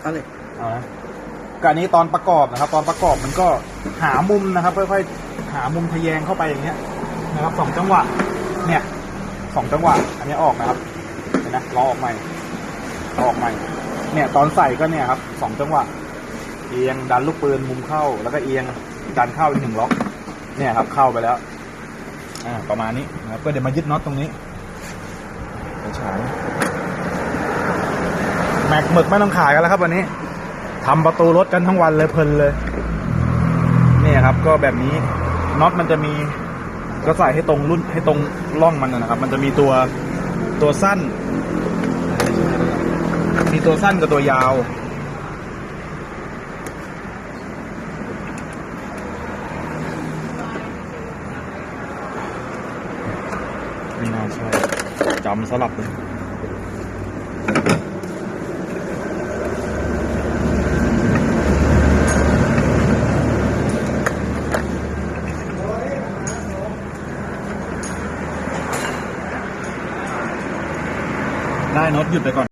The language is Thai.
เอาเลยเอานะกอันนี้ตอนประกอบนะครับ ตอนประกอบมันก็หามุมนะครับ ค่อยๆหามุมทะแยงเข้าไปอย่างเงี้ยนะครับสองจังหวะ เนี่ยสองจังหวะ อันนี้ออกนะครับเห็นนะล้อออกใหม่ล้อออกใหม่ เนี่ย ตอนใส่ก็เนี่ยครับสองจังหวะ เอียงดันลูกปืนมุมเข้า แล้วก็เอียงดันเข้าอีกหนึ่งล็อก เนี่ยครับ เข้าไปแล้ว อ่าประมาณนี้นะครับก็เดี๋ยวมายึดน็อตตรงนี้ไปฉาย กหมึกไม่ต้องขายกันแล้วครับ วันนี้ทำประตูรถกันทั้งวันเลยเพลินเลยเนี่ยครับ ก็แบบนี้น็อตมันจะมีก็ใส่ให้ตรงรุ่นให้ตรงร่องมันนะครับ มันจะมีตัวตัวสั้น มีตัวสั้นกับตัวยาว ไม่น่าใช่จำสลับเลย ได้น็อตหยุดไปก่อน